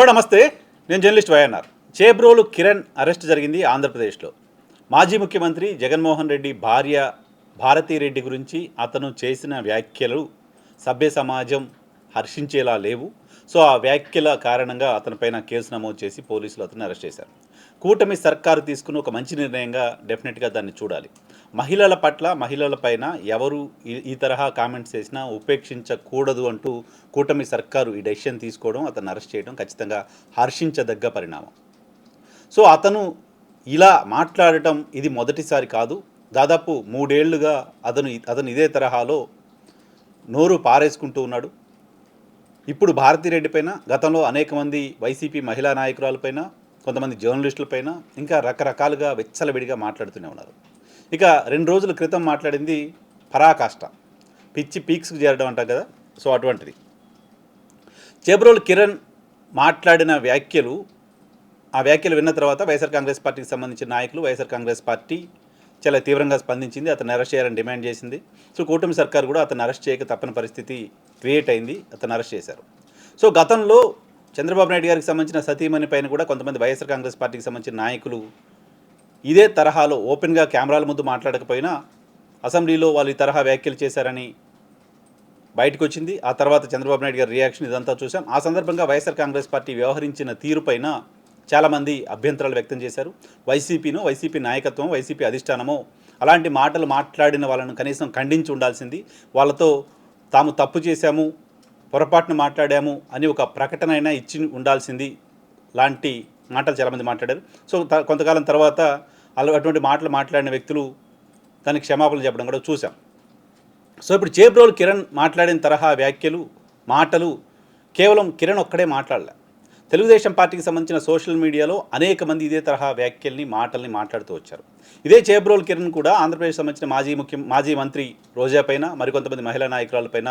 Hello నమస్తే. నేను journalist YNR. Chebrolu Kiran arrest జరిగింది ఆంధ్రప్రదేశ్లో. మాజీ ముఖ్యమంత్రి జగన్మోహన్ రెడ్డి భార్య భారతీ రెడ్డి గురించి అతను చేసిన వ్యాఖ్యలు సభ్య సమాజం హర్షించేలా లేవు. సో ఆ వ్యాఖ్యల కారణంగా అతనిపైన కేసు నమోదు చేసి పోలీసులు అతన్ని అరెస్ట్ చేశారు. కూటమి సర్కారు తీసుకున్న ఒక మంచి నిర్ణయంగా డెఫినెట్గా దాన్ని చూడాలి. మహిళల పట్ల మహిళలపైన ఎవరు ఈ- ఈ తరహా కామెంట్స్ చేసినా ఉపేక్షించకూడదు అంటూ కూటమి సర్కారు ఈ డెసిషన్ తీసుకోవడం అతను అరెస్ట్ చేయడం ఖచ్చితంగా హర్షించదగ్గ పరిణామం. సో అతను ఇలా మాట్లాడటం ఇది మొదటిసారి కాదు. దాదాపు మూడేళ్ళుగా అతను అతను ఇదే తరహాలో నోరు పారేసుకుంటూ ఉన్నాడు. ఇప్పుడు భారతిరెడ్డి పైన గతంలో అనేక మంది వైసీపీ మహిళా నాయకురాలపైన కొంతమంది జర్నలిస్టులపైన ఇంకా రకరకాలుగా వెచ్చలవిడిగా మాట్లాడుతూనే ఉన్నారు. ఇక రెండు రోజుల క్రితం మాట్లాడింది పరాకాష్ట. పిచ్చి పీక్స్కి చేరడం అంటాం కదా సో అటువంటిది. చేబ్రోల్ కిరణ్ మాట్లాడిన వ్యాఖ్యలు ఆ వ్యాఖ్యలు విన్న తర్వాత వైఎస్ఆర్ కాంగ్రెస్ పార్టీకి సంబంధించిన నాయకులు వైఎస్ఆర్ కాంగ్రెస్ పార్టీ చాలా తీవ్రంగా స్పందించింది అతను అరెస్ట్ చేయాలని డిమాండ్ చేసింది. సో కూటమి సర్కార్ కూడా అతను అరెస్ట్ చేయక తప్పని పరిస్థితి క్రియేట్ అయింది అతను అరెస్ట్ చేశారు. సో గతంలో చంద్రబాబు నాయుడు గారికి సంబంధించిన సతీమణి పైన కూడా కొంతమంది వైఎస్ఆర్ కాంగ్రెస్ పార్టీకి సంబంధించిన నాయకులు ఇదే తరహాలో ఓపెన్గా కెమెరాల ముందు మాట్లాడకపోయినా అసెంబ్లీలో వాళ్ళు ఈ తరహా వ్యాఖ్యలు చేశారని బయటకు వచ్చింది ఆ తర్వాత చంద్రబాబు నాయుడు గారి రియాక్షన్ ఇదంతా చూసాం ఆ సందర్భంగా వైఎస్ఆర్ కాంగ్రెస్ పార్టీ వ్యవహరించిన తీరుపైన చాలామంది అభ్యంతరాలు వ్యక్తం చేశారు. వైసీపీను వైసీపీ నాయకత్వం వైసీపీ అధిష్టానమో అలాంటి మాటలు మాట్లాడిన వాళ్ళను కనీసం ఖండించి ఉండాల్సింది. వాళ్ళతో తాము తప్పు చేశాము పొరపాటును మాట్లాడాము అని ఒక ప్రకటన అయినా ఇచ్చి ఉండాల్సింది లాంటి మాటలు చాలామంది మాట్లాడారు. సో త- కొంతకాలం తర్వాత అలా అటువంటి మాటలు మాట్లాడిన వ్యక్తులు దానికి క్షమాపణలు చెప్పడం కూడా చూసాం సో ఇప్పుడు చేబ్రోలు కిరణ్ మాట్లాడిన తరహా వ్యాఖ్యలు మాటలు కేవలం కిరణ్ ఒక్కడే మాట్లాడలే. తెలుగుదేశం పార్టీకి సంబంధించిన సోషల్ మీడియాలో అనేక మంది ఇదే తరహా వ్యాఖ్యల్ని మాటల్ని మాట్లాడుతూ వచ్చారు. ఇదే చేబ్రోల్ కిరణ్ కూడా ఆంధ్రప్రదేశ్ సంబంధించిన మాజీ ముఖ్య మాజీ మంత్రి రోజా పైన మరికొంతమంది మహిళా నాయకురాలపైన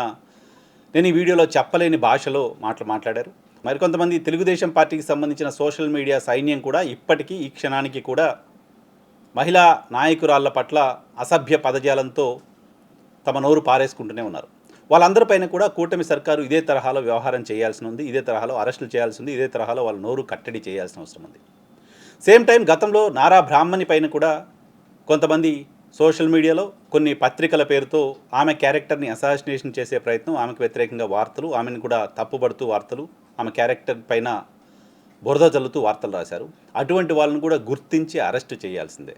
నేను ఈ వీడియోలో చెప్పలేని భాషలో మాటలు మాట్లాడారు. మరికొంతమంది తెలుగుదేశం పార్టీకి సంబంధించిన సోషల్ మీడియా సైన్యం కూడా ఇప్పటికీ ఈ క్షణానికి కూడా మహిళా నాయకురాళ్ళ పట్ల అసభ్య పదజాలంతో తమ నోరు పారేసుకుంటూనే ఉన్నారు. వాళ్ళందరిపైన కూడా కూటమి సర్కారు ఇదే తరహాలో వ్యవహారం చేయాల్సి ఉంది ఇదే తరహాలో అరెస్టులు చేయాల్సి ఉంది ఇదే తరహాలో వాళ్ళ నోరు కట్టడి చేయాల్సిన అవసరం ఉంది. సేమ్ టైం గతంలో నారా బ్రాహ్మణి పైన కూడా కొంతమంది సోషల్ మీడియాలో కొన్ని పత్రికల పేరుతో ఆమె క్యారెక్టర్ని అసాసినేషన్ చేసే ప్రయత్నం ఆమెకు వ్యతిరేకంగా వార్తలు ఆమెను కూడా తప్పుబడుతూ వార్తలు ఆమె క్యారెక్టర్ పైన బురద జల్లుతూ వార్తలు రాశారు. అటువంటి వాళ్ళని కూడా గుర్తించి అరెస్ట్ చేయాల్సిందే.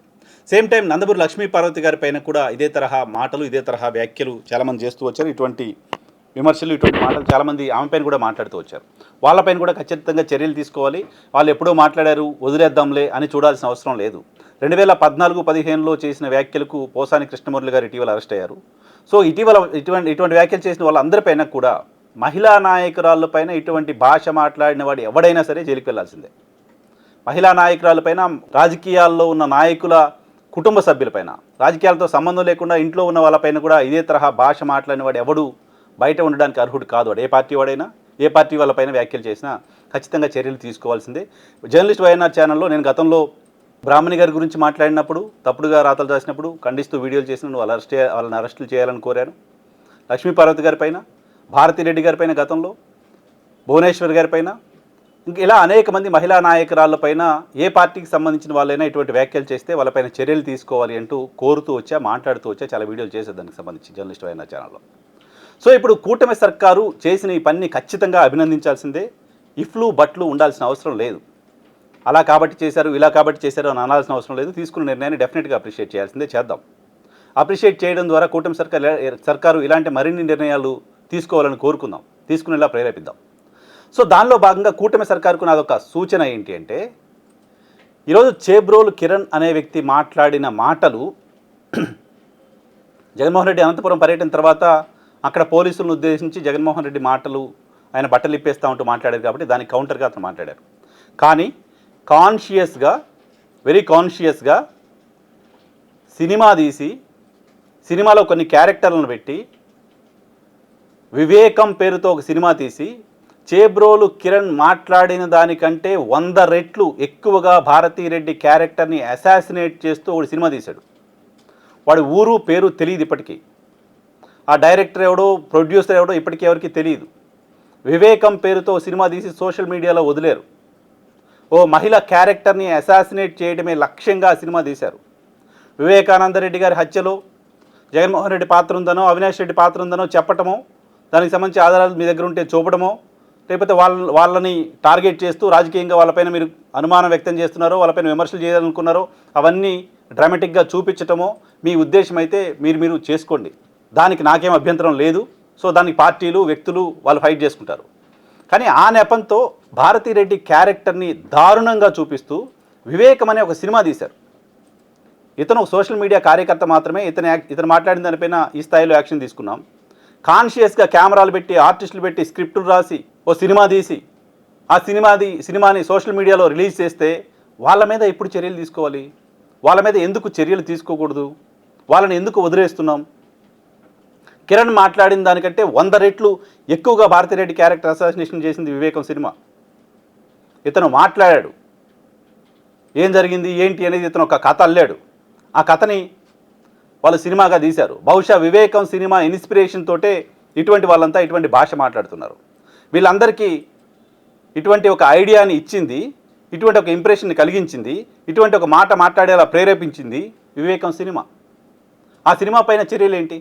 సేమ్ టైం నందమూరి లక్ష్మీ పార్వతి గారి పైన కూడా ఇదే తరహా మాటలు ఇదే తరహా వ్యాఖ్యలు చాలామంది చేస్తూ వచ్చారు. ఇటువంటి విమర్శలు ఇటువంటి మాటలు చాలామంది ఆమె పైన కూడా మాట్లాడుతూ వచ్చారు. వాళ్ళపైన కూడా ఖచ్చితంగా చర్యలు తీసుకోవాలి. వాళ్ళు ఎప్పుడో మాట్లాడారు వదిలేద్దాంలే అని చూడాల్సిన అవసరం లేదు. రెండు వేల పద్నాలుగు పదిహేనులో చేసిన వ్యాఖ్యలకు పోసాని కృష్ణమురళి గారు ఇటీవల అరెస్ట్ అయ్యారు. సో ఇటీవల ఇటువంటి ఇటువంటి వ్యాఖ్యలు చేసిన వాళ్ళందరిపైన కూడా మహిళా నాయకురాళ్ళపైన ఇటువంటి భాష మాట్లాడిన వాడు ఎవడైనా సరే జైలుకి వెళ్ళాల్సిందే మహిళా నాయకురాలపైన రాజకీయాల్లో ఉన్న నాయకుల కుటుంబ సభ్యులపైన రాజకీయాలతో సంబంధం లేకుండా ఇంట్లో ఉన్న వాళ్ళపైన కూడా ఇదే తరహా భాష మాట్లాడిన వాడు ఎవడు బయట ఉండడానికి అర్హుడు కాదు వాడు. ఏ పార్టీ వాడైనా ఏ పార్టీ వాళ్ళపైన వ్యాఖ్యలు చేసినా ఖచ్చితంగా చర్యలు తీసుకోవాల్సిందే. జర్నలిస్ట్ వైఎన్ఆర్ ఛానల్లో నేను గతంలో బ్రాహ్మణి గారి గురించి మాట్లాడినప్పుడు తప్పుడుగా రాతలు రాసినప్పుడు ఖండిస్తూ వీడియోలు చేసిన వాళ్ళు అరెస్ట్ వాళ్ళని అరెస్టులు చేయాలని కోరాను. లక్ష్మీపార్వతి గారి పైన భారతిరెడ్డి గారి పైన గతంలో భువనేశ్వర్ గారి పైన ఇంక ఇలా అనేక మంది మహిళా నాయకురాళ్ళపైన ఏ పార్టీకి సంబంధించిన వాళ్ళైనా ఇటువంటి వ్యాఖ్యలు చేస్తే వాళ్ళపైన చర్యలు తీసుకోవాలి అంటూ కోరుతూ వచ్చా మాట్లాడుతూ వచ్చా చాలా వీడియోలు చేసే దానికి సంబంధించి జర్నలిస్ట్ అయిన ఛానల్లో. సో ఇప్పుడు కూటమి సర్కారు చేసిన ఈ పనిని ఖచ్చితంగా అభినందించాల్సిందే. ఇఫ్లు బట్లు ఉండాల్సిన అవసరం లేదు. అలా కాబట్టి చేశారు ఇలా కాబట్టి చేశారు అని అనాల్సిన అవసరం లేదు. తీసుకున్న నిర్ణయాన్ని డెఫినెట్గా అప్రిషియేట్ చేయాల్సిందే చేద్దాం. అప్రిషియేట్ చేయడం ద్వారా కూటమి సర్కార్ సర్కారు ఇలాంటి మరిన్ని నిర్ణయాలు తీసుకోవాలని కోరుకుందాం. తీసుకునేలా ప్రేరేపిద్దాం. సో దానిలో భాగంగా కూటమి సర్కారుకు నాదొక సూచన ఏంటి అంటే ఈరోజు చేబ్రోలు కిరణ్ అనే వ్యక్తి మాట్లాడిన మాటలు జగన్మోహన్ రెడ్డి అనంతపురం పర్యటన తర్వాత అక్కడ పోలీసులను ఉద్దేశించి జగన్మోహన్ రెడ్డి మాటలు ఆయన బట్టలు ఇప్పేస్తా ఉంటూ మాట్లాడారు కాబట్టి దానికి కౌంటర్గా అతను మాట్లాడారు. కానీ కాన్షియస్గా వెరీ కాన్షియస్గా సినిమా తీసి సినిమాలో కొన్ని క్యారెక్టర్లను పెట్టి వివేకం పేరుతో ఒక సినిమా తీసి చేబ్రోలు కిరణ్ మాట్లాడిన దానికంటే వంద రెట్లు ఎక్కువగా భారతీరెడ్డి క్యారెక్టర్ని అసాసినేట్ చేస్తూ ఒక సినిమా తీశాడు. వాడి ఊరు పేరు తెలియదు ఇప్పటికీ. ఆ డైరెక్టర్ ఎవడో ప్రొడ్యూసర్ ఎవడో ఇప్పటికీ ఎవరికి తెలియదు. వివేకం పేరుతో సినిమా తీసి సోషల్ మీడియాలో వదిలేరు. ఓ మహిళ క్యారెక్టర్ని అసాసినేట్ చేయడమే లక్ష్యంగా సినిమా తీశారు. వివేకానంద రెడ్డి గారి హత్యలో జగన్మోహన్ రెడ్డి పాత్ర ఉందనో అవినాష్ రెడ్డి పాత్ర ఉందనో చెప్పటమో దానికి సంబంధించి ఆధారాలు మీ దగ్గర ఉంటే చూపడమో లేకపోతే వాళ్ళ వాళ్ళని టార్గెట్ చేస్తూ రాజకీయంగా వాళ్ళపైన మీరు అనుమానం వ్యక్తం చేస్తున్నారో వాళ్ళపైన విమర్శలు చేయాలనుకున్నారో అవన్నీ డ్రామాటిక్గా చూపించటమో మీ ఉద్దేశం అయితే మీరు మీరు చేసుకోండి. దానికి నాకేం అభ్యంతరం లేదు. సో దానికి పార్టీలు వ్యక్తులు వాళ్ళు ఫైట్ చేసుకుంటారు. కానీ ఆ నెపంతో భారతిరెడ్డి క్యారెక్టర్ని దారుణంగా చూపిస్తూ వివేకం అనే ఒక సినిమా తీశారు. ఇతను సోషల్ మీడియా కార్యకర్త మాత్రమే ఇతను యాక్- ఇతను మాట్లాడిన దానిపైన ఈ స్థాయిలో యాక్షన్ తీసుకున్నాం. కాన్షియస్గా కెమెరాలు పెట్టి ఆర్టిస్టులు పెట్టి స్క్రిప్టులు రాసి ఓ సినిమా తీసి ఆ సినిమాది సినిమాని సోషల్ మీడియాలో రిలీజ్ చేస్తే వాళ్ళ మీద ఎప్పుడు చర్యలు తీసుకోవాలి? వాళ్ళ మీద ఎందుకు చర్యలు తీసుకోకూడదు? వాళ్ళని ఎందుకు వదిలేస్తున్నాం? కిరణ్ మాట్లాడిన దానికంటే వంద రెట్లు ఎక్కువగా భారతిరెడ్డి క్యారెక్టర్ అసాసినేషన్ చేసింది వివేకం సినిమా. ఇతను మాట్లాడాడు. ఏం జరిగింది? ఏంటి? అనేది ఇతను ఒక కథ అల్లాడు. ఆ కథని వాళ్ళు సినిమాగా తీశారు. బహుశా వివేకం సినిమా ఇన్స్పిరేషన్ తోటే ఇటువంటి వాళ్ళంతా ఇటువంటి భాష మాట్లాడుతున్నారు. వీళ్ళందరికీ ఇటువంటి ఒక ఐడియాని ఇచ్చింది ఇటువంటి ఒక ఇంప్రెషన్ని కలిగించింది ఇటువంటి ఒక మాట మాట్లాడేలా ప్రేరేపించింది వివేకం సినిమా. ఆ సినిమా పైన చర్యలు ఏంటి?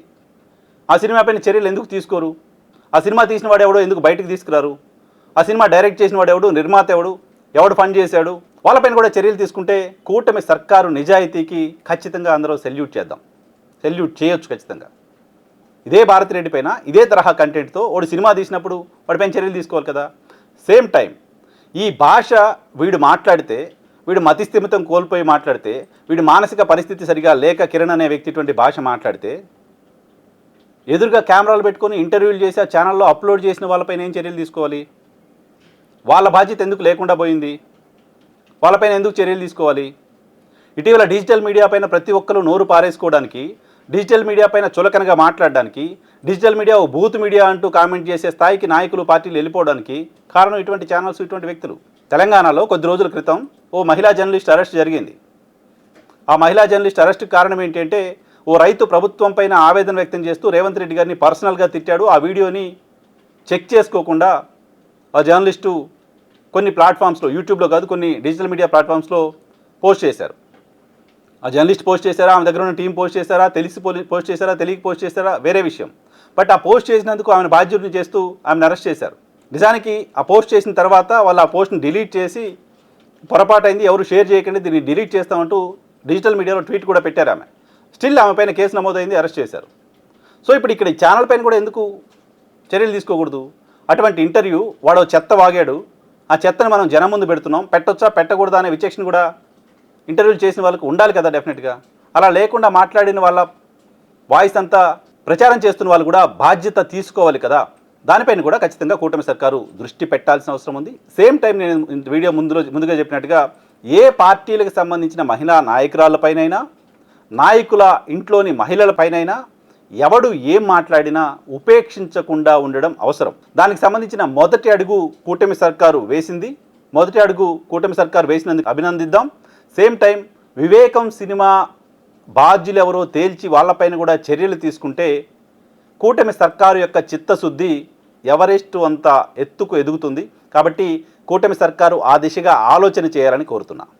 ఆ సినిమా పైన చర్యలు ఎందుకు తీసుకోరు? ఆ సినిమా తీసిన వాడు ఎవడో ఎందుకు బయటకు తీసుకురారు? ఆ సినిమా డైరెక్ట్ చేసిన వాడు ఎవడు? నిర్మాత ఎవడు? ఎవడు ఫండ్ చేశాడు? వాళ్ళపైన కూడా చర్యలు తీసుకుంటే కూటమి సర్కారు నిజాయితీకి ఖచ్చితంగా అందరూ సెల్యూట్ చేద్దాం. సెల్యూట్ చేయొచ్చు ఖచ్చితంగా. ఇదే భారతిరెడ్డి పైన ఇదే తరహా కంటెంట్తో వాడు సినిమా తీసినప్పుడు వాడిపైన చర్యలు తీసుకోవాలి కదా. సేమ్ టైం ఈ భాష వీడు మాట్లాడితే వీడు మతిస్థిమితం కోల్పోయి మాట్లాడితే వీడి మానసిక పరిస్థితి సరిగా లేక కిరణ్ అనే వ్యక్తి ఇటువంటి భాష మాట్లాడితే ఎదురుగా కెమెరాలు పెట్టుకొని ఇంటర్వ్యూలు చేసి ఆ ఛానల్లో అప్లోడ్ చేసిన వాళ్ళపైన ఏం చర్యలు తీసుకోవాలి? వాళ్ళ బాధ్యత ఎందుకు లేకుండా పోయింది? వాళ్ళపైన ఎందుకు చర్యలు తీసుకోవాలి? ఇటీవల డిజిటల్ మీడియా పైన ప్రతి ఒక్కరు నోరు పారేసుకోవడానికి డిజిటల్ మీడియా పైన చులకనగా మాట్లాడడానికి డిజిటల్ మీడియా ఓ బూత్ మీడియా అంటూ కామెంట్ చేసే స్థాయికి నాయకులు పార్టీలు వెళ్ళిపోవడానికి కారణం ఇటువంటి ఛానల్స్ ఇటువంటి వ్యక్తులు. తెలంగాణలో కొద్ది రోజుల క్రితం ఓ మహిళా జర్నలిస్ట్ అరెస్ట్ జరిగింది. ఆ మహిళా జర్నలిస్ట్ అరెస్ట్ కారణం ఏంటంటే ఓ రైతు ప్రభుత్వం పైన ఆవేదన వ్యక్తం చేస్తూ రేవంత్ రెడ్డి గారిని పర్సనల్గా తిట్టాడు. ఆ వీడియోని చెక్ చేసుకోకుండా ఆ జర్నలిస్టు కొన్ని ప్లాట్ఫామ్స్లో యూట్యూబ్లో కాదు కొన్ని డిజిటల్ మీడియా ప్లాట్ఫామ్స్లో పోస్ట్ చేశారు. ఆ జర్నలిస్ట్ పోస్ట్ చేశారా? ఆమె దగ్గర ఉన్న టీం పోస్ట్ చేశారా? తెలిసి పోలి- పోస్ట్ చేశారా? తెలియక పోస్ట్ చేశారా? వేరే విషయం. బట్ ఆ పోస్ట్ చేసినందుకు ఆమెను బాధ్యుడిని చేస్తూ ఆమెను అరెస్ట్ చేశారు. నిజానికి ఆ పోస్ట్ చేసిన తర్వాత వాళ్ళు ఆ పోస్ట్ని డిలీట్ చేసి పొరపాటైంది ఎవరు షేర్ చేయకండి దీన్ని డిలీట్ చేస్తామంటూ డిజిటల్ మీడియాలో ట్వీట్ కూడా పెట్టారు ఆమె. స్టిల్ ఆమె పైన కేసు నమోదైంది అరెస్ట్ చేశారు. సో ఇప్పుడు ఇక్కడ ఈ ఛానల్ పైన కూడా ఎందుకు చర్యలు తీసుకోకూడదు? అటువంటి ఇంటర్వ్యూ వాడు చెత్త వాగాడు. ఆ చెత్తను మనం జనం ముందు పెడుతున్నాం. పెట్టొచ్చా? పెట్టకూడదా? అనే విచక్షణ కూడా ఇంటర్వ్యూ చేసిన వాళ్ళకి ఉండాలి కదా డెఫినెట్గా. అలా లేకుండా మాట్లాడిన వాళ్ళ వాయిస్ అంతా ప్రచారం చేస్తున్న వాళ్ళు కూడా బాధ్యత తీసుకోవాలి కదా. దానిపైన కూడా ఖచ్చితంగా కూటమి సర్కారు దృష్టి పెట్టాల్సిన అవసరం ఉంది. సేమ్ టైం నేను వీడియో ముందులో ముందుగా చెప్పినట్టుగా ఏ పార్టీలకు సంబంధించిన మహిళా నాయకురాళ్ళపైనైనా నాయకుల ఇంట్లోని మహిళలపైనైనా ఎవడు ఏం మాట్లాడినా ఉపేక్షించకుండా ఉండడం అవసరం. దానికి సంబంధించిన మొదటి అడుగు కూటమి సర్కారు వేసింది. మొదటి అడుగు కూటమి సర్కారు వేసినందుకు అభినందిద్దాం. సేమ్ టైం వివేకం సినిమా బాధ్యులు ఎవరో తేల్చి వాళ్ళపైన కూడా చర్యలు తీసుకుంటే కూటమి సర్కారు యొక్క చిత్తశుద్ధి ఎవరెస్ట్ అంత ఎత్తుకు ఎదుగుతుంది. కాబట్టి కూటమి సర్కారు ఆ దిశగా ఆలోచన చేయాలని కోరుతున్నాను